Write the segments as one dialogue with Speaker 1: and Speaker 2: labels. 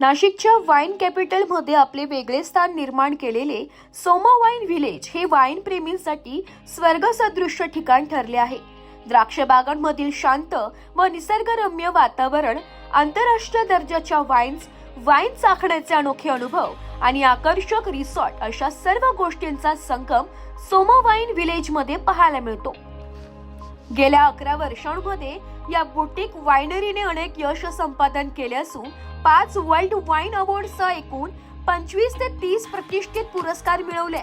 Speaker 1: नाशिकच्या वाईन कॅपिटलमध्ये आपले वेगळे स्थान निर्माण केलेले सोमा वाईन व्हिलेज हे वाईन प्रेमींसाठी स्वर्गसदृश्य ठिकाण ठरले आहे. द्राक्ष बागांमधील शांत व निसर्गरम्य वातावरण आंतरराष्ट्रीय दर्जाच्या वाईन्स वाईन चाखण्याचे अनोखे अनुभव आणि आकर्षक रिसॉर्ट अशा सर्व गोष्टींचा संगम सोमा वाईन व्हिलेजमध्ये पाहायला मिळतो. गेल्या अकरा वर्षांमध्ये या बुटीक वायनरीने अनेक यश संपादन केले असून पाच वर्ल्ड वाईन अवॉर्डसह एकूण पंचवीस ते तीस प्रतिष्ठित पुरस्कार मिळवले.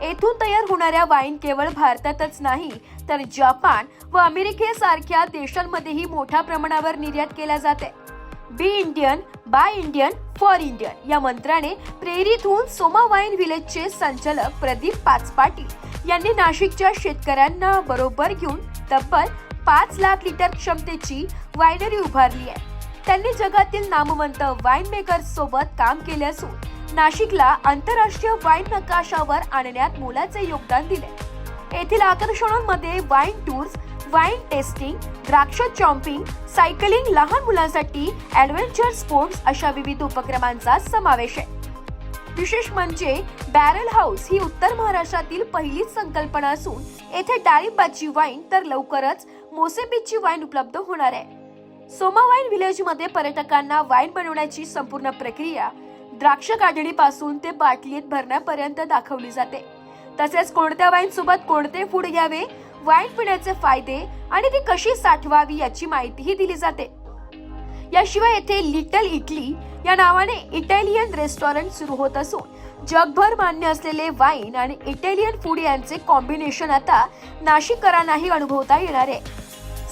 Speaker 1: येथून तयार होणाऱ्या वाईन केवळ भारतातच नाही तर जपान व अमेरिकेसारख्या देशांमध्येही मोठ्या प्रमाणावर निर्यात केल्या जाते. Be Indian buy Indian for Indian या मंत्राने प्रेरित होऊन सोमा वाईन व्हिलेजचे संचालक प्रदीप पाचपाटील यांनी नाशिकच्या शेतकऱ्यांना बरोबर घेऊन तब्बल पाच लाख लिटर क्षमतेची वायनरी उभारली आहे. त्यांनी जगातील नामवंत वाईन मेकर्स सोबत काम केले असून नाशिकला आंतरराष्ट्रीय वाईन नकाशावर आणण्यात मोलाचे योगदान दिले. येथील आकर्षणांमध्ये वाईन टूर्स वाईन टेस्टिंग द्राक्ष चॉम्पिंग सायकलिंग लहान मुलांसाठी ऍडव्हेंचर स्पोर्ट्स अशा विविध उपक्रमांचा समावेश आहे. विशेष म्हणजे बॅरल हाऊस ही उत्तर महाराष्ट्रातील पहिलीच संकल्पना असून येथे डाळिंबाची वाईन तर लवकरच मोसेबीची वाईन उपलब्ध होणार आहे. सोमा वाईन व्हिलेजमध्ये पर्यटकांना वाईन बनवण्याची संपूर्ण प्रक्रिया द्राक्ष काढणीपासून ते बाटलीत भरण्यापर्यंत दाखवली जाते. तसेच कोणत्या वाईन सोबत कोणते फूड घ्यावे वाईन पिण्याचे फायदे आणि ती कशी साठवावी याची माहितीही दिली जाते. याशिवाय येथे लिटल इटली या नावाने इटालियन रेस्टॉरंट सुरू होत असून जगभर मान्य असलेले वाईन आणि इटालियन फूड यांचे कॉम्बिनेशन आता नाशिककरांनाही अनुभवता येणार आहे.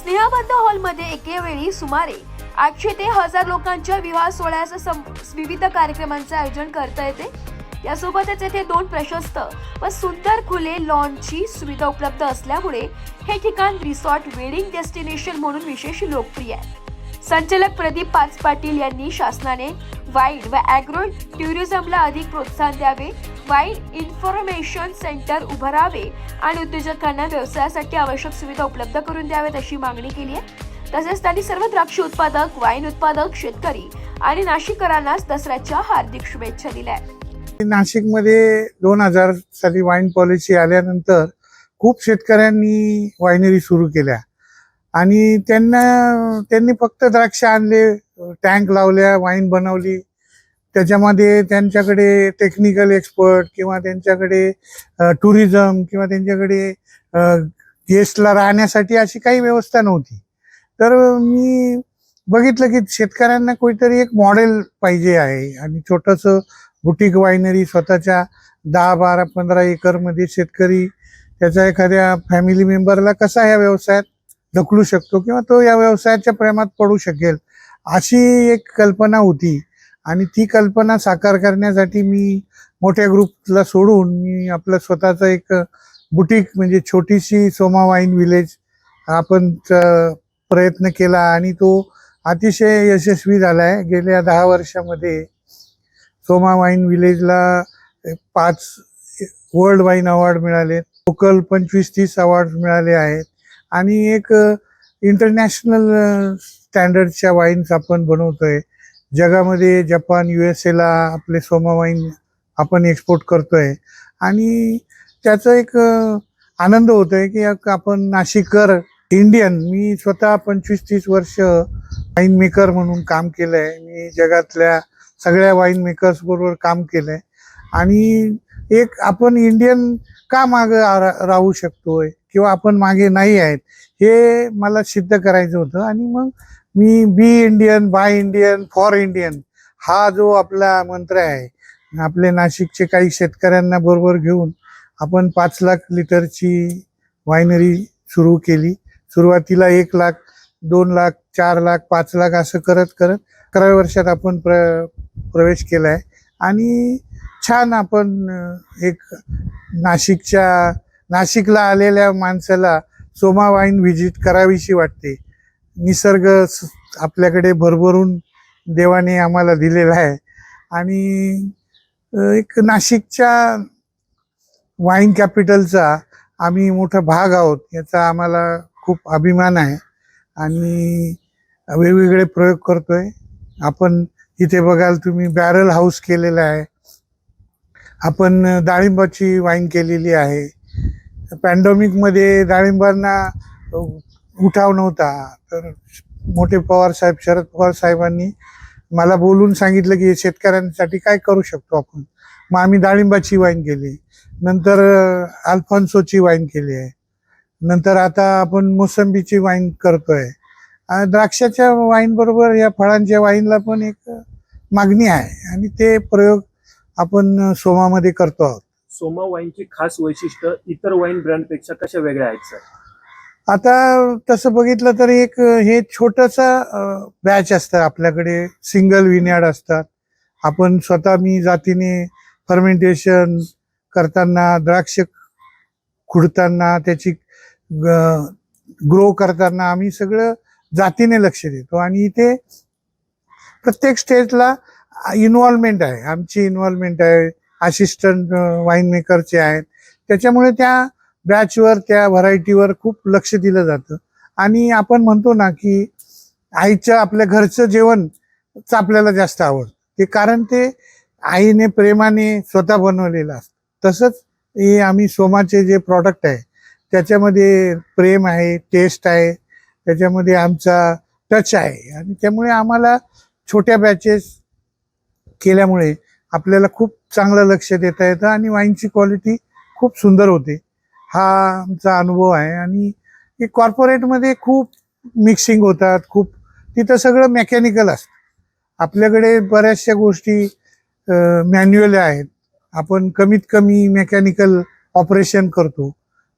Speaker 1: स्नेहबंद हॉलमध्ये एके वेळी सुमारे आठशे ते हजार लोकांच्या विवाह सोहळ्याचं विविध कार्यक्रमांचे आयोजन करता येते. यासोबतच येथे दोन प्रशस्त व सुंदर खुले लॉनची सुविधा उपलब्ध असल्यामुळे हे ठिकाण रिसॉर्ट वेडिंग डेस्टिनेशन म्हणून विशेष लोकप्रिय आहे. संचालक प्रदीप पाच पाटील यांनी शासनाने वाईड व ॲग्रो टुरिझमला अधिक प्रोत्साहन द्यावे वाईन इन्फॉर्मेशन सेंटर उभारावे आणि उद्योजकांना व्यवसायासाठी आवश्यक सुविधा उपलब्ध करून द्याव्यात अशी मागणी केली आहे. तसेच त्यांनी सर्व द्राक्ष उत्पादक वाईन उत्पादक शेतकरी आणि नाशिककरांना दसऱ्याच्या हार्दिक शुभेच्छा दिल्या
Speaker 2: नाशिकमध्ये दोन हजार साली वाईन पॉलिसी आल्यानंतर खूप शेतकऱ्यांनी वायनरी सुरू केल्या. आणि त्यांना त्यांनी फक्त द्राक्ष आणले टँक लावल्या वाईन बनवली. त्याच्यामध्ये त्यांच्याकडे टेक्निकल एक्सपर्ट किंवा त्यांच्याकडे टुरिझम किंवा त्यांच्याकडे गेस्टला राहण्यासाठी अशी काही व्यवस्था नव्हती. तर मी बघितलं की शेतकऱ्यांना कोणीतरी एक मॉडेल पाहिजे आहे. आणि छोटंसं बुटीक वायनरी स्वतःच्या दहा बारा पंधरा एकरमध्ये शेतकरी त्याच्या एखाद्या फॅमिली मेंबरला कसा या व्यवसायात? ढकलू शकतो किंवा तो या व्यवसायाच्या प्रेमात पडू शकेल अशी एक कल्पना होती. आणि ती कल्पना साकार करण्यासाठी मी मोठ्या ग्रुपला सोडून मी आपलं स्वतःचं एक बुटीक म्हणजे छोटीशी सोमा वाईन विलेज आपण च- प्रयत्न केला आणि तो अतिशय यशस्वी झाला आहे गेल्या दहा वर्षामध्ये सोमा वाईन विलेजला पाच वर्ल्ड वाईन अवॉर्ड मिळाले. लोकल पंचवीस तीस अवॉर्ड मिळाले आहेत. आणि एक इंटरनॅशनल स्टँडर्डच्या वाईन्स आपण बनवतोय. जगामध्ये जपान यू एस एला आपले सोमा वाईन आपण एक्सपोर्ट करतोय. आणि त्याचा एक आनंद होतो आहे की एक आपण नाशिककर इंडियन मी स्वतः पंचवीस तीस वर्ष वाईन मेकर म्हणून काम केलं आहे मी जगातल्या सगळ्या वाईन मेकर्स बरोबर काम केलंय. आणि एक आपण इंडियन का मागे राहू शकतोय? किंवा आपण मागे नाही आहेत हे मला सिद्ध करायचं होतं. आणि मग मी be Indian buy Indian for Indian हा जो आपला मंत्र आहे आपले नाशिकचे काही शेतकऱ्यांना बरोबर घेऊन आपण पाच लाख लिटरची वायनरी सुरू केली. सुरुवातीला एक लाख दोन लाख चार लाख पाच लाख असं करत करत अकराव्या वर्षात आपण प्र प्रवेश केला आहे आणि छान आपण एक नाशिकच्या नाशिकला आलेल्या माणसाला सोमा वाईन व्हिजिट करावीशी वाटते. निसर्ग स- आपल्याकडे भरभरून देवाने आम्हाला दिलेला आहे. आणि एक नाशिकच्या वाईन कॅपिटलचा आम्ही मोठा भाग आहोत याचा आम्हाला खूप अभिमान आहे. आणि वेगवेगळे प्रयोग करतोय. आपण इथे बघाल तुम्ही बॅरल हाऊस केलेला आहे. आपण डाळिंबाची वाईन केलेली आहे. पॅन्डेमिकमध्ये डाळिंबांना उठाव नव्हता. तर मोठे पवार साहेब शरद पवार साहेबांनी मला बोलून सांगितलं की शेतकऱ्यांसाठी काय करू शकतो आपण? मग आम्ही डाळिंबाची वाईन केली. नंतर अल्फॉन्सोची वाईन केली आहे. नंतर आता आपण मोसंबीची वाईन करतोय. द्राक्षाच्या वाईन बरोबर या फळांच्या वाईनला पण एक मागणी आहे. आणि ते प्रयोग आपण सोमामध्ये करतो आहोत.
Speaker 3: सोमा वाईनची खास वैशिष्ट्य इतर वाईन ब्रँडपेक्षा कशा वेगळ्या आहेत सर?
Speaker 2: आता तसं बघितलं तर एक हे छोटस बॅच असतं आपल्याकडे. सिंगल विनयार्ड असतात. आपण स्वतः मी जातीने फर्मेंटेशन करताना द्राक्ष खुडताना त्याची ग्रो करताना आम्ही सगळं जातीने लक्ष देतो. आणि इथे प्रत्येक स्टेजला इन्व्हॉल्वमेंट आहे. आमची इन्व्हॉल्वमेंट आहे. असिस्टंट वाईन मेकरचे आहेत. त्याच्यामुळे त्या बॅचवर त्या व्हरायटीवर खूप लक्ष दिलं जातं. आणि आपण म्हणतो ना की आईचं आपल्या घरचं जेवणच आपल्याला जास्त आवडतं. ते कारण ते आईने प्रेमाने स्वतः बनवलेलं असतं. तसंच हे आम्ही सोमाचे जे प्रॉडक्ट आहे त्याच्यामध्ये प्रेम आहे टेस्ट आहे त्याच्यामध्ये आमचा टच आहे. आणि त्यामुळे आम्हाला छोट्या बॅचेस केल्यामुळे आपल्याला खूप चांगलं लक्ष देता येतं आणि वाईनची क्वालिटी खूप सुंदर होते. हा आमचा अनुभव आहे आणि कॉर्पोरेटमध्ये खूप मिक्सिंग होतात खूप तिथं सगळं मेकॅनिकल असतं. आपल्याकडे बऱ्याचशा गोष्टी मॅन्युअल आहेत. आपण कमीत कमी मेकॅनिकल ऑपरेशन करतो.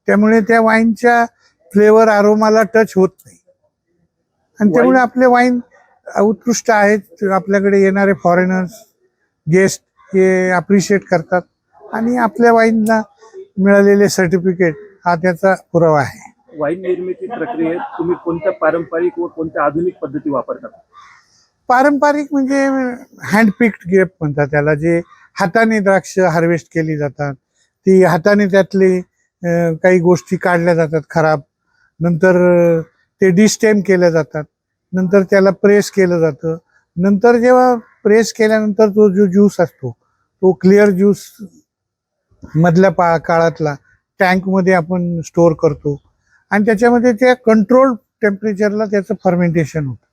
Speaker 2: त्यामुळे त्या वाईनच्या फ्लेवर आरोमाला टच होत नाही. आणि त्यामुळे आपले वाईन उत्कृष्ट आहेत. आपल्याकडे येणारे फॉरेनर्स गेस्ट हे अप्रिशिएट करतात. आणि आपल्या वाईनला मिळालेले सर्टिफिकेट हा त्याचा पुरावा आहे.
Speaker 3: वाईन निर्मिती प्रक्रियेत तुम्ही कोणत्या पारंपरिक व कोणत्या आधुनिक पद्धती वापरता?
Speaker 2: पारंपरिक म्हणजे हँड पिक्ड ग्रेप म्हणतात त्याला जे हाताने द्राक्ष हार्वेस्ट केली जातात. ती हाताने त्यातले काही गोष्टी काढल्या जातात खराब. नंतर ते डिस्टेम केल्या जातात. नंतर त्याला प्रेस केलं जातं. नंतर जेव्हा प्रेस केल्यानंतर तो जो ज्यूस असतो तो क्लिअर ज्यूस मधल्या पा काळातला टँकमध्ये आपण स्टोअर करतो. आणि त्याच्यामध्ये त्या कंट्रोल टेम्परेचरला त्याचं फर्मेंटेशन होतं.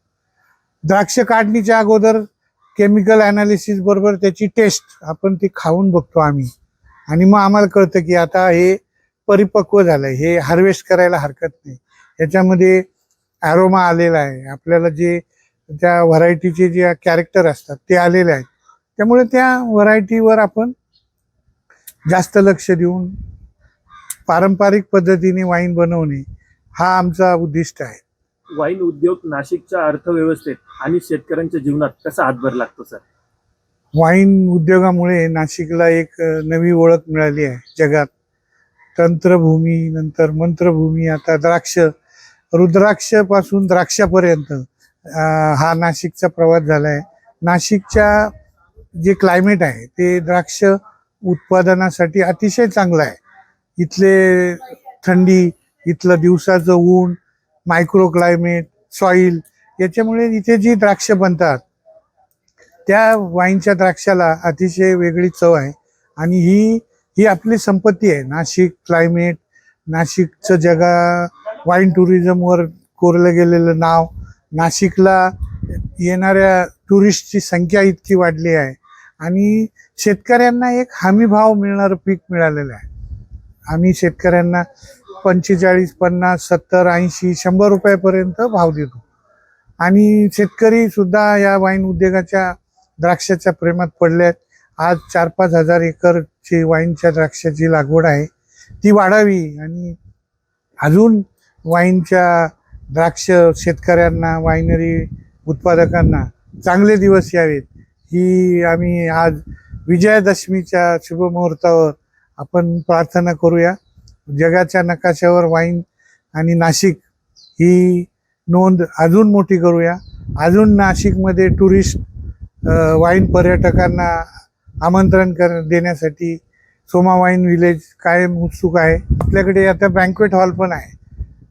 Speaker 2: द्राक्ष काढणीच्या अगोदर केमिकल अनालिसिस बरोबर त्याची टेस्ट आपण ती खाऊन बघतो आम्ही. आणि मग आम्हाला कळतं की आता हे परिपक्व झालंय. हे हार्वेस्ट करायला हरकत नाही. याच्यामध्ये ॲरोमा आलेला आहे. आपल्याला जे त्या व्हरायटीचे जे कॅरेक्टर असतात ते आलेले आहेत. त्यामुळे त्या व्हरायटीवर आपण जास्त लक्ष देऊन पारंपरिक पद्धतीने वाईन बनवणे हा आमचा उद्दिष्ट आहे.
Speaker 3: वाईन उद्योग नाशिकच्या अर्थव्यवस्थेत आणि शेतकऱ्यांच्या जीवनात कसा हातभार लागतो सर?
Speaker 2: वाईन उद्योगामुळे नाशिकला एक नवी ओळख मिळाली आहे जगात. तंत्रभूमी नंतर मंत्रभूमी आता द्राक्ष रुद्राक्षपासून द्राक्षापर्यंत हा नाशिकचा प्रवास झाला आहे नाशिकच्या जे क्लायमेट आहे ते द्राक्ष उत्पादनासाठी अतिशय चांगलं आहे. इथले थंडी इथलं दिवसाचं ऊन मायक्रो क्लायमेट सॉईल याच्यामुळे इथे जी द्राक्ष बनतात त्या वाईनच्या द्राक्षाला अतिशय वेगळी चव आहे. आणि ही ही आपली संपत्ती आहे. नाशिक क्लायमेट नाशिकचं जगा वाईन टुरिझमवर कोरलं गेलेलं नाव नाशिकला येणाऱ्या टुरिस्टची संख्या इतकी वाढली आहे. आणि शेतकऱ्यांना एक हमी भाव मिळणारं पीक मिळालेलं आहे. आम्ही शेतकऱ्यांना पंचेचाळीस पन्नास सत्तर ऐंशी शंभर रुपयापर्यंत भाव देतो. आणि शेतकरी सुद्धा या वाईन उद्योगाच्या द्राक्षाच्या प्रेमात पडल्यात आज चार पाच हजार एकरची वाईनच्या द्राक्षाची लागवड आहे. ती वाढावी आणि अजून वाईनच्या द्राक्ष शेतकऱ्यांना वायनरी उत्पादकांना चांगले दिवस यावेत. ही आम्ही आज विजयादशमीच्या शुभमुहूर्तावर आपण प्रार्थना करूया. जगाच्या नकाशावर वाईन आणि नाशिक ही नोंद अजून मोठी करूया. अजून नाशिकमध्ये टुरिस्ट वाईन पर्यटकांना आमंत्रण कर देण्यासाठी सोमा वाईन विलेज कायम उत्सुक आहे. आपल्याकडे आता बँक्वेट हॉल पण आहे.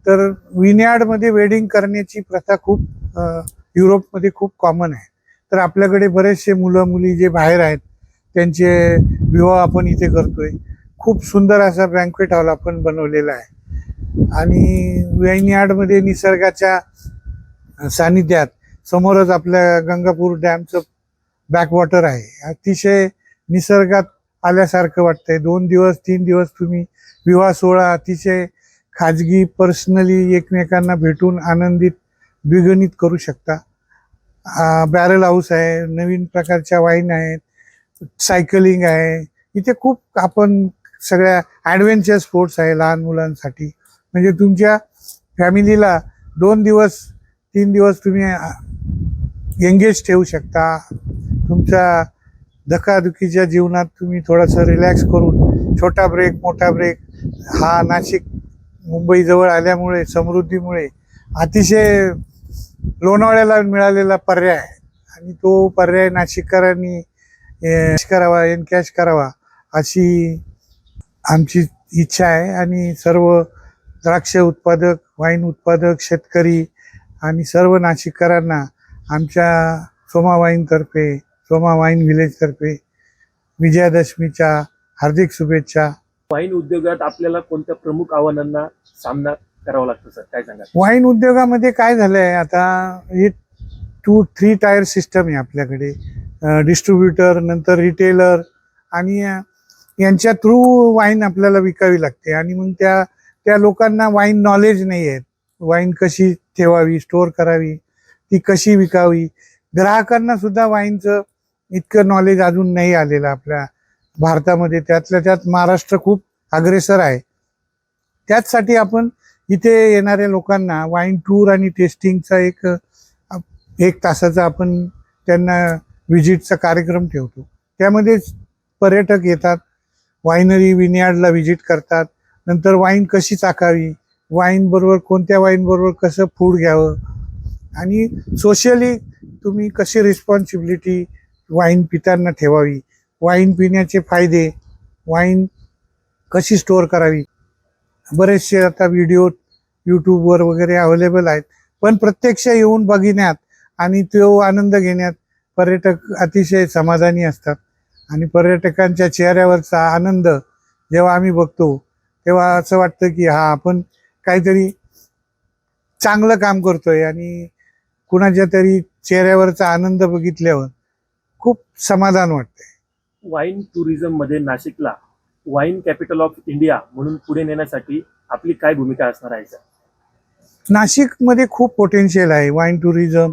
Speaker 2: तर विनयार्डमध्ये वेडिंग करण्याची प्रथा खूप युरोपमध्ये खूप कॉमन आहे. तर आपल्याकडे बरेचसे मुलं मुली जे बाहेर आहेत त्यांचे विवाह आपण इथे करतोय. खूप सुंदर असा बँक्वेट हॉल आपण बनवलेला आहे. आणि वाईन आडमध्ये निसर्गाच्या सानिध्यात समोरच आपल्या गंगापूर डॅमचं बॅकवॉटर आहे. अतिशय निसर्गात आल्यासारखं वाटतंय. दोन दिवस तीन दिवस तुम्ही विवाह सोहळा अतिशय खाजगी पर्सनली एकमेकांना भेटून आनंदित द्विगणित करू शकता. बॅरल हाऊस आहे नवीन प्रकारच्या वाईन आहेत सायकलिंग आहे. इथे खूप आपण सगळ्या ॲडव्हेंचर स्पोर्ट्स आहे लहान मुलांसाठी. म्हणजे तुमच्या फॅमिलीला दोन दिवस तीन दिवस तुम्ही एंगेज ठेवू शकता. तुमच्या धकाधुकीच्या जीवनात तुम्ही थोडंसं रिलॅक्स करून छोटा ब्रेक मोठा ब्रेक हा नाशिक मुंबईजवळ आल्यामुळे समृद्धीमुळे अतिशय लोणावळ्याला मिळालेला पर्याय आणि तो पर्याय नाशिककरांनी करावा एनकॅश करावा अशी आमची इच्छा आहे. आणि सर्व द्राक्ष उत्पादक वाईन उत्पादक शेतकरी आणि सर्व नाशिककरांना आमच्या सोमा वाईनतर्फे सोमा वाईन विलेजतर्फे विजयादशमीच्या हार्दिक शुभेच्छा.
Speaker 3: वाईन उद्योगात आपल्याला कोणत्या प्रमुख आव्हानांना सामना करावं लागतं सर काय सांगा
Speaker 2: वाईन उद्योगामध्ये काय झालंय आता हे टू थ्री टायर सिस्टम आहे आपल्याकडे. डिस्ट्रीब्युटर नंतर रिटेलर आणि यांच्या थ्रू वाईन आपल्याला विकावी लागते. आणि मग त्या त्या लोकांना वाईन नॉलेज नाही आहे. वाईन कशी ठेवावी स्टोअर करावी ती कशी विकावी? ग्राहकांना सुद्धा वाईनचं इतकं नॉलेज अजून नाही आलेलं आपल्या भारतामध्ये. त्यातल्या त्यात महाराष्ट्र खूप अग्रेसर आहे. त्याचसाठी आपण इथे येणाऱ्या लोकांना वाईन टूर आणि टेस्टिंगचा एक एक तासाचा आपण त्यांना व्हिजिटचा कार्यक्रम ठेवतो. त्यामध्ये पर्यटक येतात वाईनरी विनयार्डला व्हिजिट करतात. नंतर वाईन कशी चाकावी वाईनबरोबर कोणत्या वाईनबरोबर कसं फूड घ्यावं? आणि सोशली तुम्ही कशी रिस्पॉन्सिबिलिटी वाईन पिताना ठेवावी? वाईन पिण्याचे फायदे वाईन कशी स्टोअर करावी? बरेचसे आता व्हिडिओ यूट्यूबवर वगैरे अवेलेबल आहेत. पण प्रत्यक्ष येऊन बघण्यात आणि तो आनंद घेण्यात पर्यटक अतिशय समाधानी असतात. आणि पर्यटकांच्या चेहऱ्यावरचा आनंद जेव्हा आम्ही बघतो तेव्हा असं वाटतं की हा आपण काहीतरी चांगलं काम करतोय आणि कुणाच्या तरी चेहऱ्यावरचा आनंद बघितल्यावर खूप समाधान वाटतंय.
Speaker 3: वाईन टुरिझममध्ये नाशिकला वाईन कॅपिटल ऑफ इंडिया म्हणून पुढे नेण्यासाठी आपली काय भूमिका असणार आहे सर?
Speaker 2: नाशिकमध्ये खूप पोटेन्शियल आहे वाईन टुरिझम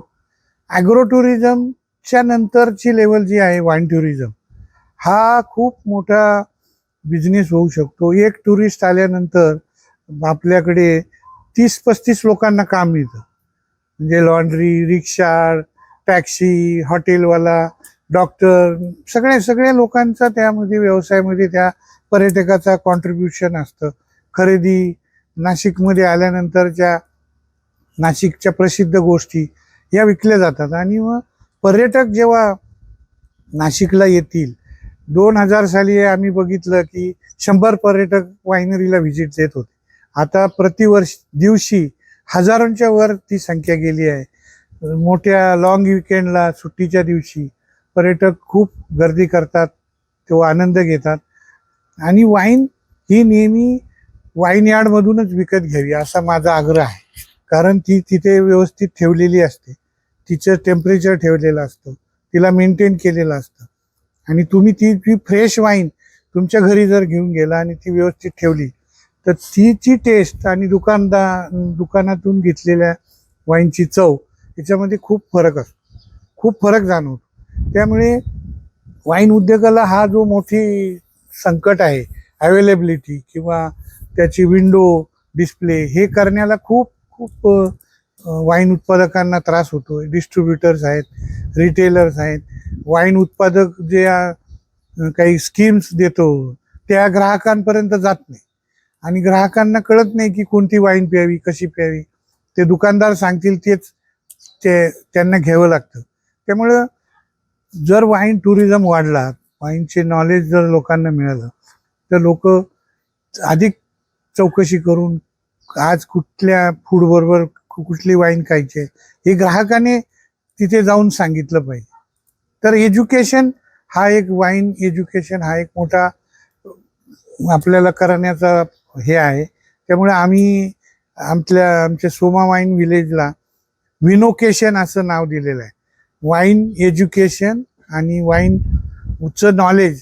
Speaker 2: ॲग्रो टुरिझमच्या नंतरची लेवल जी आहे वाईन टुरिझम हा खूप मोठा बिझनेस होऊ शकतो. एक टुरिस्ट आल्यानंतर आपल्याकडे तीस पस्तीस लोकांना काम मिळतं. म्हणजे लॉन्ड्री रिक्षा टॅक्सी हॉटेलवाला डॉक्टर सगळ्या सगळ्या लोकांचा त्यामध्ये व्यवसायामध्ये त्या पर्यटकाचा कॉन्ट्रीब्युशन असतं. खरेदी नाशिकमध्ये आल्यानंतरच्या नाशिकच्या प्रसिद्ध गोष्टी या विकल्या जातात. आणि मग पर्यटक जेव्हा नाशिकला येतील दोन हजार साली आम्ही बघितलं की शंभर पर्यटक वायनरीला व्हिजिट देत होते. आता प्रतिवर्ष दिवशी हजारोंच्या वर ती संख्या गेली आहे. मोठ्या लॉंग विकेंडला सुट्टीच्या दिवशी पर्यटक खूप गर्दी करतात तो आनंद घेतात. आणि वाईन ही नेहमी वाईन यार्डमधूनच विकत घ्यावी असा माझा आग्रह आहे. कारण ती तिथे व्यवस्थित ठेवलेली असते. तिचं टेम्परेचर ठेवलेलं असतं. तिला मेंटेन केलेलं असतं. आणि तुम्ही ती ती फ्रेश वाईन तुमच्या घरी जर घेऊन गेला आणि ती व्यवस्थित ठेवली तर तिची टेस्ट आणि दुकानदार दुकानातून घेतलेल्या वाईनची चव याच्यामध्ये खूप फरक असतो. खूप फरक जाणवतो. त्यामुळे वाईन उद्योगाला हा जो मोठी संकट आहे. अवेलेबिलिटी किंवा त्याची विंडो डिस्प्ले हे करण्याला खूप खूप वाईन उत्पादकांना त्रास होतो डिस्ट्रीब्युटर्स आहेत रिटेलर्स आहेत. वाईन उत्पादक जे काही स्कीम्स देतो त्या ग्राहकांपर्यंत जात नाही. आणि ग्राहकांना कळत नाही की कोणती वाईन प्यावी कशी प्यावी. ते दुकानदार सांगतील तेच ते त्यांना घ्यावं लागतं. त्यामुळं जर वाईन टुरिझम वाढला वाईनचे नॉलेज जर लोकांना मिळालं तर लोक अधिक चौकशी करून आज कुठल्या फूड बरोबर कु- कुठली वाईन खायची आहे हे ग्राहकाने तिथे जाऊन सांगितलं पाहिजे. तर एज्युकेशन हा एक वाईन एज्युकेशन हा एक मोठा आपल्याला करण्याचा हे आहे. त्यामुळे आम्ही आमच्या आमच्या सोमा वाईन विलेजला विनोकेशन असं नाव दिलेलं आहे. वाईन एज्युकेशन आणि वाईन उच्च नॉलेज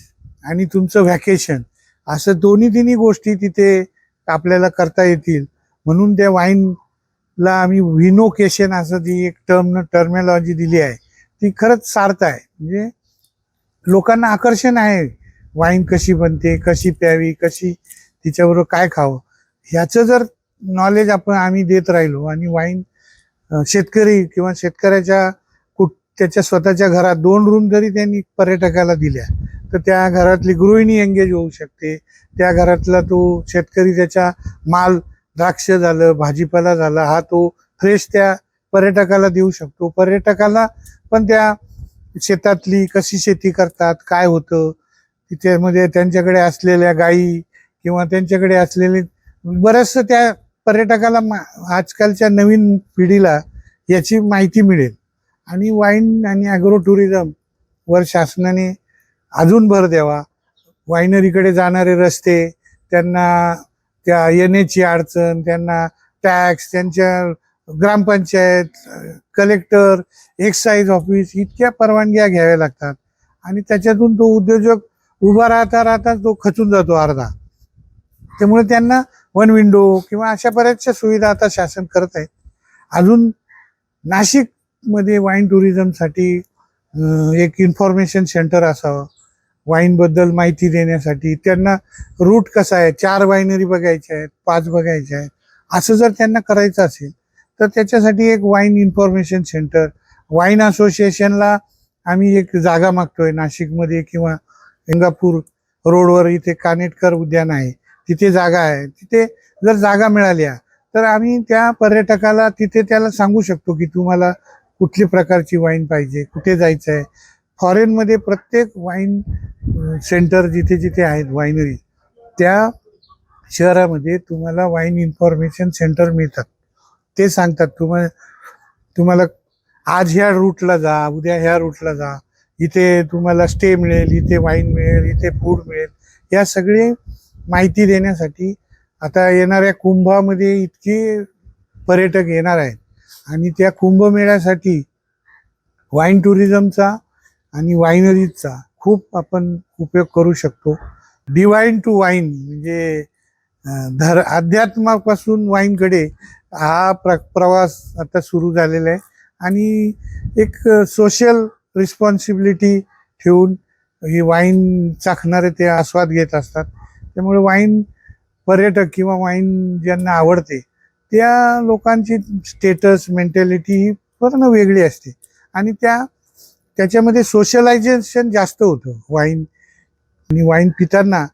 Speaker 2: आणि तुमचं व्हॅकेशन असं दोन्ही तिन्ही गोष्टी तिथे आपल्याला करता येतील. म्हणून त्या वाईनला आम्ही विनोकेशन असं जी एक टर्म टर्मॅलॉजी दिली आहे ती खरंच सार्थ आहे. म्हणजे लोकांना आकर्षण आहे वाईन कशी बनते कशी प्यावी कशी तिच्याबरोबर काय खावं. ह्याचं जर नॉलेज आपण आम्ही देत राहिलो आणि वाईन शेतकरी किंवा शेतकऱ्याच्या त्याच्या स्वतःच्या घरात दोन रूम जरी त्यांनी पर्यटकाला दिल्या तर त्या घरातली गृहिणी एंगेज होऊ शकते. त्या घरातला तो शेतकरी त्याचा माल द्राक्ष झालं भाजीपाला झाला हा तो फ्रेश त्या पर्यटकाला देऊ शकतो. पर्यटकाला पण त्या शेतातली कशी शेती करतात काय होतं तिच्यामध्ये त्यांच्याकडे असलेल्या गायी किंवा त्यांच्याकडे असलेले बरंचसं त्या पर्यटकाला मा- आजकालच्या नवीन पिढीला याची माहिती मिळेल. आणि वाईन आणि ॲग्रो टुरिझमवर शासनाने अजून भर द्यावा. वायनरीकडे जाणारे रस्ते त्यांना त्या येण्याची अडचण त्यांना टॅक्स त्यांच्या ग्रामपंचायत कलेक्टर एक्साईज ऑफिस इतक्या परवानग्या घ्याव्या लागतात. आणि त्याच्यातून तो उद्योजक उभा राहता राहता तो खचून जातो अर्धा. त्यामुळे त्यांना वन विंडो किंवा अशा बऱ्याचशा सुविधा आता शासन करत आहेत अजून नाशिक मध्ये वाईन टुरिझमसाठी एक इन्फॉर्मेशन सेंटर असावं. वाईनबद्दल माहिती देण्यासाठी. त्यांना रूट कसा आहे? चार वाईनरी बघायच्या आहेत पाच बघायच्या आहेत. असं जर त्यांना करायचं असेल तर त्याच्यासाठी एक वाईन इन्फॉर्मेशन सेंटर वाईन असोसिएशनला आम्ही एक जागा मागतोय नाशिकमध्ये किंवा गंगापूर रोडवर इथे कानेटकर उद्यान आहे. तिथे जागा आहे. तिथे जर जागा मिळाल्या तर आम्ही त्या पर्यटकाला तिथे त्याला सांगू शकतो की तुम्हाला कुठली प्रकारची वाईन पाहिजे कुठे जायचं आहे फॉरेनमध्ये प्रत्येक वाईन सेंटर जिथे जिथे आहेत वाईनरी त्या शहरामध्ये तुम्हाला वाईन इन्फॉर्मेशन सेंटर मिळतात. ते सांगतात तुम्हाला तुम्हाला आज ह्या रूटला जा उद्या ह्या रूटला जा इथे तुम्हाला स्टे मिळेल इथे वाईन मिळेल इथे फूड मिळेल. या सगळे माहिती देण्यासाठी आता येणाऱ्या कुंभामध्ये इतके पर्यटक येणार आहेत. आणि त्या कुंभमेळ्यासाठी वाईन टुरिझमचा आणि वाईनरीजचा खूप आपण उपयोग करू शकतो. डिवाईन टू वाईन म्हणजे धर अध्यात्मापासून वाईनकडे हा प्र प्रवास आता सुरू झालेला आहे. आणि एक सोशल रिस्पॉन्सिबिलिटी ठेवून ही वाईन चाखणारे ते आस्वाद घेत असतात. त्यामुळे वाईन पर्यटक किंवा वाईन ज्यांना आवडते त्या लोकांची स्टेटस मेंटॅलिटी ही पूर्ण वेगळी असते. आणि त्या त्याच्यामध्ये सोशलायझेशन जास्त होतं. वाईन आणि वाईन पिताना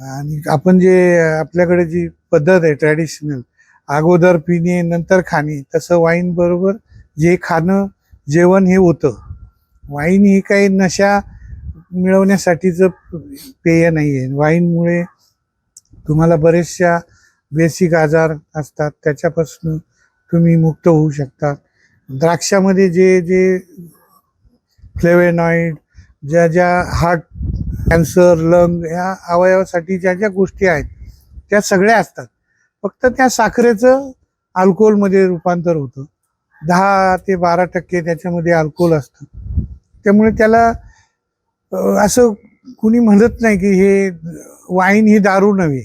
Speaker 2: आणि आपण जे आपल्याकडे जी पद्धत आहे ट्रॅडिशनल अगोदर पिणे नंतर खाणे तसं वाईन बरोबर जे खाणं जेवण हे होतं. वाईन ही काही नशा मिळवण्यासाठीचं पेय नाही आहे वाईनमुळे तुम्हाला बरेचशा बेसिक आजार असतात त्याच्यापासून तुम्ही मुक्त होऊ शकता. द्राक्षामध्ये जे जे फ्लेवेनॉइड ज्या ज्या हार्ट कॅन्सर लंग ह्या अवयवासाठी ज्या ज्या गोष्टी आहेत त्या सगळ्या असतात. फक्त त्या साखरेचं अल्कोहोलमध्ये रूपांतर होतं. दहा ते बारा टक्के त्याच्यामध्ये अल्कोहोल असतं. त्यामुळे त्याला असं कुणी म्हणत नाही की हे वाईन ही दारू नव्हे.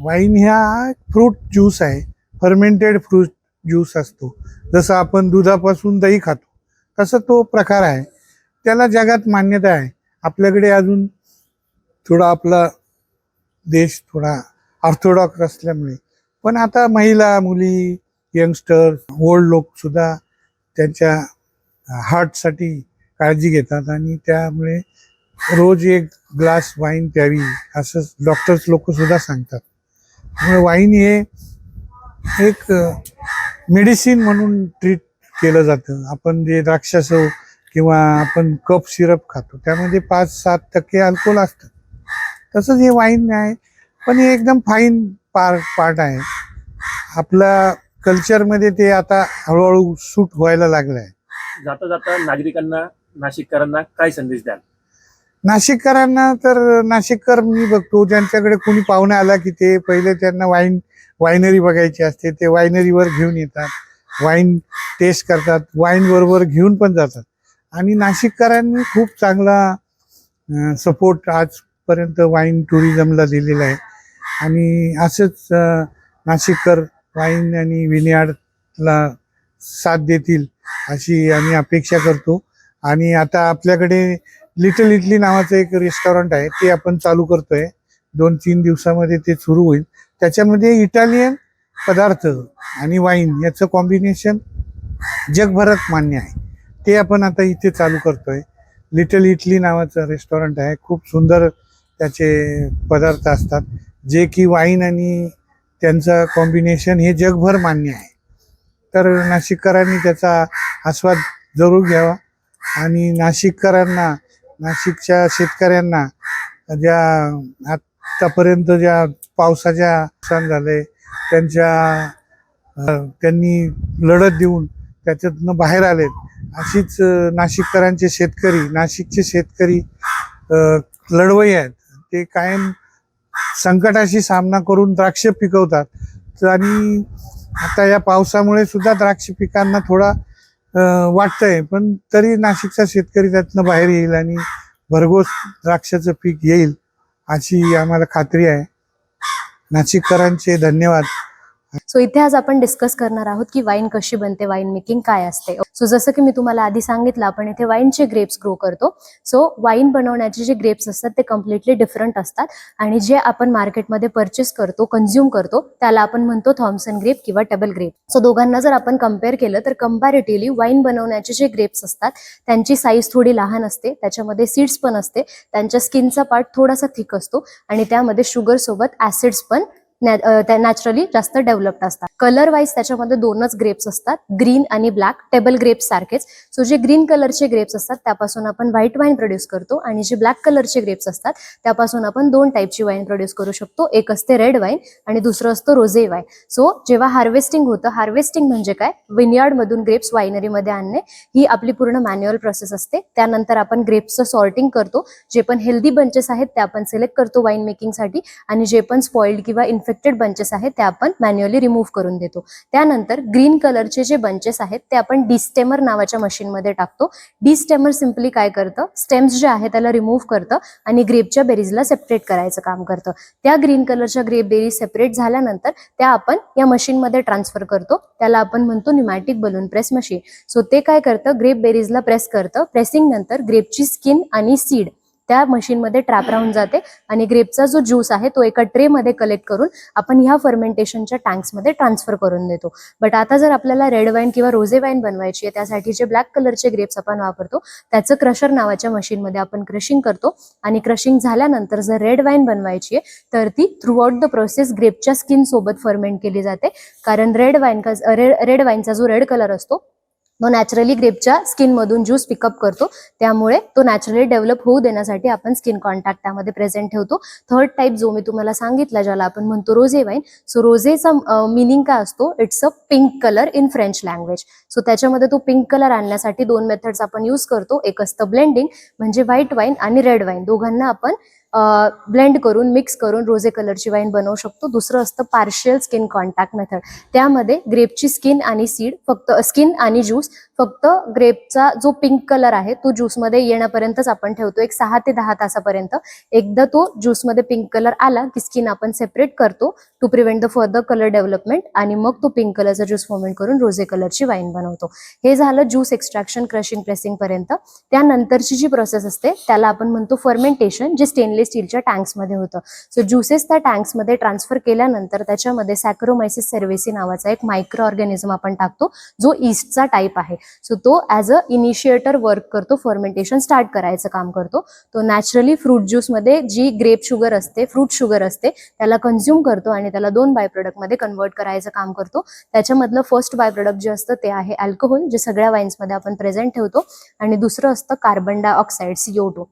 Speaker 2: वाईन ह्या फ्रूट ज्यूस आहे. फर्मेंटेड फ्रूट ज्यूस असतो. जसं आपण दुधापासून दही खातो तसं तो प्रकार आहे. त्याला जगात मान्यता आहे. आपल्याकडे अजून थोडा आपला देश थोडा ऑर्थोडॉक्स असल्यामुळे. पण आता महिला मुली यंगस्टर ओल्ड लोकसुद्धा त्यांच्या हार्टसाठी काळजी घेतात आणि त्यामुळे रोज एक ग्लास वाईन प्यावी असं डॉक्टर्स लोकसुद्धा सांगतात. त्यामुळे वाईन हे एक मेडिसिन म्हणून ट्रीट केलं जातं. आपण जे द्राक्षासव किंवा आपण कप सिरप खातो त्यामध्ये पाच सात टक्के अल्कोहोल असतं. तसंच हे वाईन आहे. पण हे एकदम फाईन पार्ट पार्ट आहे. आपल्या कल्चरमध्ये ते आता हळूहळू सूट व्हायला लागलं आहे
Speaker 3: जाता जाता नागरिकांना नाशिककरांना काय संदेश द्याल?
Speaker 2: नाशिककरांना तर नाशिककर मी बघतो ज्यांच्याकडे कोणी पाहुणे आला की ते पहिले त्यांना वाईन वायनरी बघायची असते ते वायनरीवर घेऊन येतात वाईन टेस्ट करतात वाईन बरोबर घेऊन पण जातात. आणि नाशिककरांनी खूप चांगला सपोर्ट आजपर्यंत वाईन टुरिझमला दिलेला आहे. आणि असंच नाशिककर वाईन आणि विनियार्डला साथ देतील अशी आम्ही अपेक्षा करतो. आणि आता आपल्याकडे लिटल इटली नावाचं एक रेस्टॉरंट आहे ते आपण चालू करतोय. दोन तीन दिवसामध्ये ते सुरू होईल. त्याच्यामध्ये इटालियन पदार्थ आणि वाईन याचं कॉम्बिनेशन जगभरात मान्य आहे. ते आपण आता इथे चालू करतोय. लिटल इटली नावाचं रेस्टॉरंट आहे. खूप सुंदर त्याचे पदार्थ असतात जे की वाईन आणि त्यांचं कॉम्बिनेशन हे जगभर मान्य आहे. तर नाशिककरांनी त्याचा आस्वाद जरूर घ्यावा आणि नाशिककरांना नाशिकच्या शेतकऱ्यांना ज्या आत्तापर्यंत ज्या पावसाच्या नुकसान झाले त्यांच्या त्यांनी लढत देऊन त्याच्यातनं बाहेर आलेत. अशीच नाशिककरांचे शेतकरी नाशिकचे शेतकरी लढवई आहेत. ते कायम संकटाशी सामना करून द्राक्ष पिकवतात. तर आणि आता या पावसामुळे सुद्धा द्राक्ष पिकांना थोडा वाटतंय. पण तरी नाशिकचा शेतकरी त्यातनं बाहेर येईल आणि भरघोस द्राक्षाचं पीक येईल अशी आम्हाला खात्री आहे. नाशिककरांचे धन्यवाद.
Speaker 4: सो इथे आज आपण डिस्कस करणार आहोत की वाईन कशी बनते वाईन मेकिंग काय असते. सो जसं की मी तुम्हाला आधी सांगितलं आपण इथे वाईनचे ग्रेप्स ग्रो करतो. सो वाईन बनवण्याचे जे ग्रेप्स असतात ते कम्प्लिटली डिफरंट असतात. आणि जे आपण मार्केटमध्ये परचेस करतो कन्झ्युम करतो त्याला आपण म्हणतो थॉम्सन ग्रेप किंवा टेबल ग्रेप सो दोघांना जर आपण कंपेअर केलं तर कम्पॅरेटिव्हली वाईन बनवण्याचे जे ग्रेप्स असतात त्यांची साईज थोडी लहान असते त्याच्यामध्ये सीड्स पण असते त्यांच्या स्किनचा पार्ट थोडासा थिक असतो आणि त्यामध्ये शुगर सोबत ऍसिड्स पण नॅचरली जास्त डेव्हलप्ड असतात. कलर वाईज त्याच्यामध्ये दोनच ग्रेप्स असतात. ग्रीन आणि ब्लॅक टेबल ग्रेप्स सारखेच. सो जे ग्रीन कलरचे ग्रेप्स असतात त्यापासून आपण व्हाईट वाईन प्रोड्यूस करतो. आणि जे ब्लॅक कलरचे ग्रेप्स असतात त्यापासून आपण दोन टाईपची वाईन प्रोड्यूस करू शकतो. एक असते रेड वाईन आणि दुसरं असतं रोझे वाईन सो जेव्हा हार्वेस्टिंग होतं हार्वेस्टिंग म्हणजे काय? विनयार्ड मधून ग्रेप्स वायनरीमध्ये आणणे. ही आपली पूर्ण मॅन्युअल प्रोसेस असते. त्यानंतर आपण ग्रेप्सचं सॉर्टिंग करतो. जे पण हेल्दी बंचेस आहेत ते आपण सिलेक्ट करतो वाईन मेकिंगसाठी आणि जे पण स्पॉइल्ड किंवा इन्फेक्टेड बंचेस आहेत ते आपण मॅन्युअली रिमूव्ह करून देतो. त्यानंतर ग्रीन कलरचे जे बंचेस आहेत ते आपण डिस्टेमर नावाच्या मशीनमध्ये टाकतो. डिस्टेमर सिम्पली काय करतं? स्टेम्स जे आहे त्याला रिमूव्ह करतं आणि ग्रेपच्या बेरीजला सेपरेट करायचं काम करतं. त्या ग्रीन कलरच्या ग्रेप बेरीज सेपरेट झाल्यानंतर त्या आपण या मशीनमध्ये ट्रान्सफर करतो. त्याला आपण म्हणतो pneumatic balloon press machine so ते काय करतं? ग्रेप बेरीजला प्रेस करतं. प्रेसिंग नंतर ग्रेपची स्किन आणि सीड त्या मशीनमध्ये ट्रॅप राहून जाते आणि ग्रेपचा जो ज्यूस आहे तो एका ट्रेमध्ये कलेक्ट करून आपण ह्या फर्मेंटेशनच्या टँक्समध्ये ट्रान्सफर करून देतो. बट आता जर आपल्याला रेड वाईन किंवा रोझे वाईन बनवायची आहे त्यासाठी जे ब्लॅक कलरचे ग्रेप्स आपण वापरतो त्याचं क्रशर नावाच्या मशीनमध्ये आपण क्रशिंग करतो आणि क्रशिंग झाल्यानंतर जर रेड वाईन बनवायची आहे तर ती थ्रूआउट द प्रोसेस ग्रेपच्या स्किन सोबत फर्मेंट केली जाते. कारण रेड वाईन रेड रेड वाईनचा जो रेड कलर असतो तो नॅचरली ग्रेपच्या स्किनमधून ज्यूस पिकअप करतो. त्यामुळे तो नॅचरली डेव्हलप होऊ देण्यासाठी आपण स्किन कॉन्टॅक्ट त्यामध्ये प्रेझेंट ठेवतो. थर्ड टाईप जो मी तुम्हाला सांगितला ज्याला आपण म्हणतो रोझे वाईन सो रोझेचा मिनिंग काय असतो? It's a pink colour in French language so त्याच्यामध्ये तो पिंक कलर आणण्यासाठी दोन मेथड्स आपण यूज करतो. एक असतं ब्लेंडिंग म्हणजे व्हाईट वाईन आणि रेड वाईन दोघांना आपण ब्लेंड करून मिक्स करून रोजे कलरची वाईन बनवू शकतो. दुसरं असतं पार्शियल स्किन कॉन्टॅक्ट मेथड त्यामध्ये ग्रेपची स्किन आणि सीड फक्त स्किन आणि ज्यूस फक्त ग्रेपचा जो पिंक कलर आहे तो ज्यूसमध्ये येण्यापर्यंतच आपण ठेवतो. एक सहा ते दहा तासापर्यंत. एकदा तो ज्यूसमध्ये पिंक कलर आला की स्किन आपण सेपरेट करतो to prevent the further colour development आणि मग तो पिंक कलरचा ज्यूस फॉर्मेंट करून रोजे कलरची वाईन बनवतो. हे झालं ज्यूस एक्स्ट्रॅक्शन क्रशिंग प्रेसिंग पर्यंत. त्यानंतरची जी प्रोसेस असते त्याला आपण म्हणतो फर्मेंटेशन जे स्टेनलेस स्टीलच्या टँक्समध्ये होतं. सो ज्युसेस त्या टँक्समध्ये ट्रान्सफर केल्यानंतर त्याच्यामध्ये सॅक्रोमायसिस सर्वेसी नावाचा एक मायक्रो ऑर्गॅनिझम आपण टाकतो जो ईस्टचा टाईप आहे. सो तो ॲज अ इनिशिएटर वर्क करतो फर्मेंटेशन स्टार्ट करायचं काम करतो. तो नॅचरली फ्रूट ज्यूसमध्ये जी ग्रेप शुगर असते फ्रूट शुगर असते त्याला कन्झ्युम करतो आणि त्याला दोन बाय प्रोडक्टमध्ये कन्वर्ट करायचं काम करतो. त्याच्यामधलं फर्स्ट बाय प्रोडक्ट जे असतं ते आहे अल्कोहोल जे सगळ्या वाईन्समध्ये आपण प्रेझेंट ठेवतो. आणि दुसरं असतं carbon dioxide CO two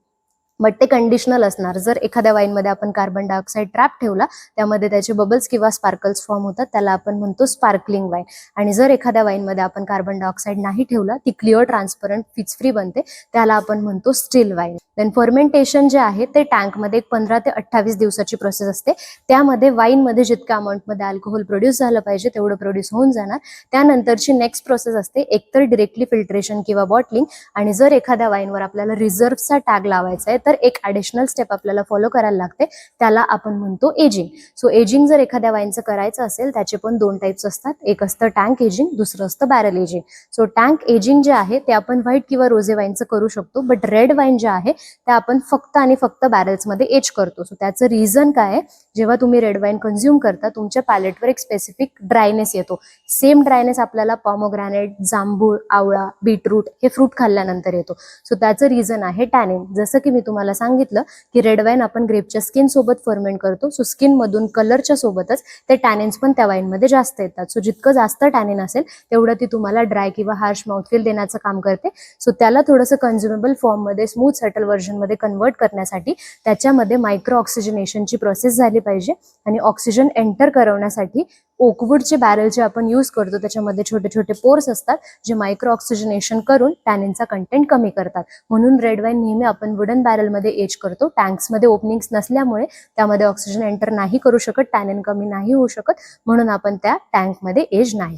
Speaker 4: but ते कंडिशनल असणार. जर एखाद्या वाईनमध्ये आपण कार्बन डायऑक्साईड ट्रॅप ठेवला त्यामध्ये त्याचे बबल्स किंवा स्पार्कल्स फॉर्म होतात त्याला आपण म्हणतो स्पार्कलिंग वाईन आणि जर एखाद्या वाईनमध्ये आपण कार्बन डायऑक्साईड नाही ठेवला ती क्लिअर ट्रान्सपरंट फिच फ्री बनते त्याला आपण म्हणतो स्टील वाईन देन फर्मेंटेशन जे आहे ते टँकमध्ये एक पंधरा ते अठ्ठावीस दिवसाची प्रोसेस असते. त्यामध्ये वाईनमध्ये जितक्या अमाऊंटमध्ये अल्कोहोल प्रोड्यूस झालं पाहिजे तेवढं प्रोड्यूस होऊन जाणार. त्यानंतरची नेक्स्ट प्रोसेस असते एकतर डिरेक्टली फिल्ट्रेशन किंवा बॉटलिंग आणि जर एखाद्या वाईनवर आपल्याला रिझर्व्हचा टॅग लावायचा आहे तर एक ॲडिशनल स्टेप आपल्याला फॉलो करायला लागते. त्याला आपण म्हणतो एजिंग सो एजिंग जर एखाद्या वाईनचं करायचं असेल त्याचे पण दोन टाईप्स असतात. एक असतं टँक एजिंग दुसरं असतं barrel ageing so tank ageing जे आहे ते आपण व्हाईट किंवा रोजे वाईनचं करू शकतो. बट रेड वाईन जे आहे ते आपण फक्त आणि फक्त बॅरल्समध्ये एज करतो. सो त्याचं रिझन काय आहे? जेव्हा तुम्ही रेड वाईन कन्झ्युम करता तुमच्या पॅलेटवर एक स्पेसिफिक ड्रायनेस येतो. सेम ड्रायनेस आपल्याला पॉमोग्रॅनेट जांभूळ आवळा बीटरूट हे फ्रूट खाल्ल्यानंतर येतो. सो त्याचं रिझन आहे टॅनिन जसं की मी तुम्हाला सांगितलं की रेड वाईन आपण ग्रेपच्या स्किन सोबत फर्मेंट करतो. सो स्किन मधून कलरच्या सोबतच ते टॅनिन्स पण त्या वाईनमध्ये जास्त येतात. सो जितकं जास्त टॅनिन असेल तेवढं ती तुम्हाला ड्राय किंवा हार्श माउथफील देण्याचं काम करते. सो त्याला थोडंसं कन्झ्युमेबल फॉर्ममध्ये स्मूथ सेटल व्हर्जनमध्ये कन्वर्ट करण्यासाठी त्याच्यामध्ये मायक्रो ऑक्सिजनेशनची प्रोसेस झाली पाहिजे. आणि ऑक्सिजन एंटर करवण्यासाठी ओकवूडचे बॅरल जे आपण यूज करतो त्याच्यामध्ये छोटे छोटे पोर्स असतात जे मायक्रो ऑक्सिजनेशन करून टॅनिनचा कंटेंट कमी करतात. म्हणून रेड वाईन नेहमी आपण वुडन बॅरलमध्ये एज करतो. टँक्समध्ये ओपनिंग्स नसल्यामुळे त्यामध्ये ऑक्सिजन एंटर नाही करू शकत टॅनिन कमी नाही होऊ शकत म्हणून आपण त्या टँकमध्ये एज नाही.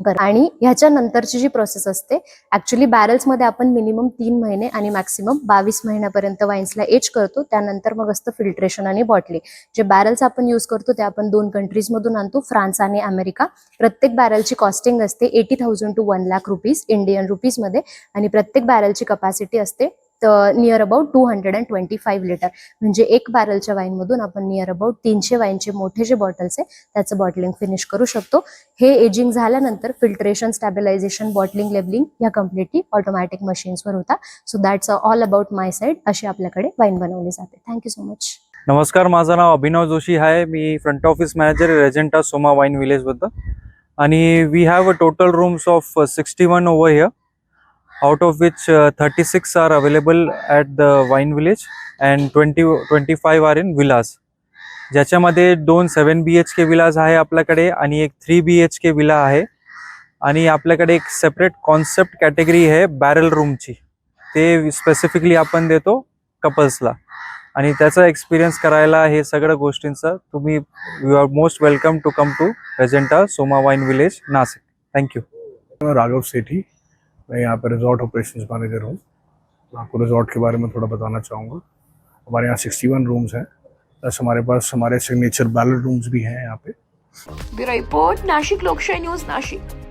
Speaker 4: आणि ह्याच्या नंतरची जी प्रोसेस असते ऍक्च्युली बॅरल्समध्ये आपण मिनिमम तीन महिने आणि मॅक्सिमम बावीस महिन्यापर्यंत वाईन्सला एज करतो. त्यानंतर मग असतं फिल्ट्रेशन आणि बॉटली जे बॅरल्स आपण यूज करतो ते आपण दोन कंट्रीजमधून आणतो फ्रान्स आणि अमेरिका प्रत्येक बॅरलची कॉस्टिंग असते eighty thousand to one lakh rupees Indian रुपीजमध्ये आणि प्रत्येक बॅरलची कपॅसिटी असते near about two hundred and twenty five litre म्हणजे एक बॅरलच्या वाईनमधून आपण नियर अबाउट तीनशे वाईनचे मोठे जे बॉटल्स आहे त्याचं बॉटलिंग फिनिश करू शकतो. हे एजिंग झाल्यानंतर फिल्ट्रेशन स्टॅबिलायझेशन बॉटलिंग लेबलिंग या कम्प्लिटली ऑटोमॅटिक मशीन्सवर होता. So that's all about my side अशी आपल्याकडे वाईन बनवली जाते. थँक्यू सो मच
Speaker 5: नमस्कार माझं नाव अभिनव जोशी आहे. मी front office manager Regenta Soma wine विलेजबद्दल आणि we have a total rooms of sixty one over here out of which thirty six are available at the wine village and twenty twenty five are villas. Villas ज्याच्यामध्ये दोन सेवन बी H के villas आहे आपल्याकडे आणि एक three B H K villa आहे. आणि आपल्याकडे एक सेपरेट कॉन्सेप्ट कॅटेगरी आहे बॅरल रूमची ते स्पेसिफिकली आपण देतो कपल्सला आणि त्याचा एक्सपिरियन्स करायला हे सगळ्या गोष्टींचा तुम्ही you are most welcome to come to Presenta Soma wine village Nashik
Speaker 6: thank you Raghav Sethi. मैं यहाँ पर रिजॉर्ट ऑपरेशन मैनेजर हूँ। मैं आपको रिजॉर्ट के बारे में थोड़ा बताना चाहूँगा। हमारे यहाँ सिक्सटी वन रूम्स हैं प्लस हमारे पास हमारे सिग्नेचर बैलट रूम्स भी हैं यहाँ पे।
Speaker 1: रिपोर्ट, नाशिक लोकशाही न्यूज़, नाशिक।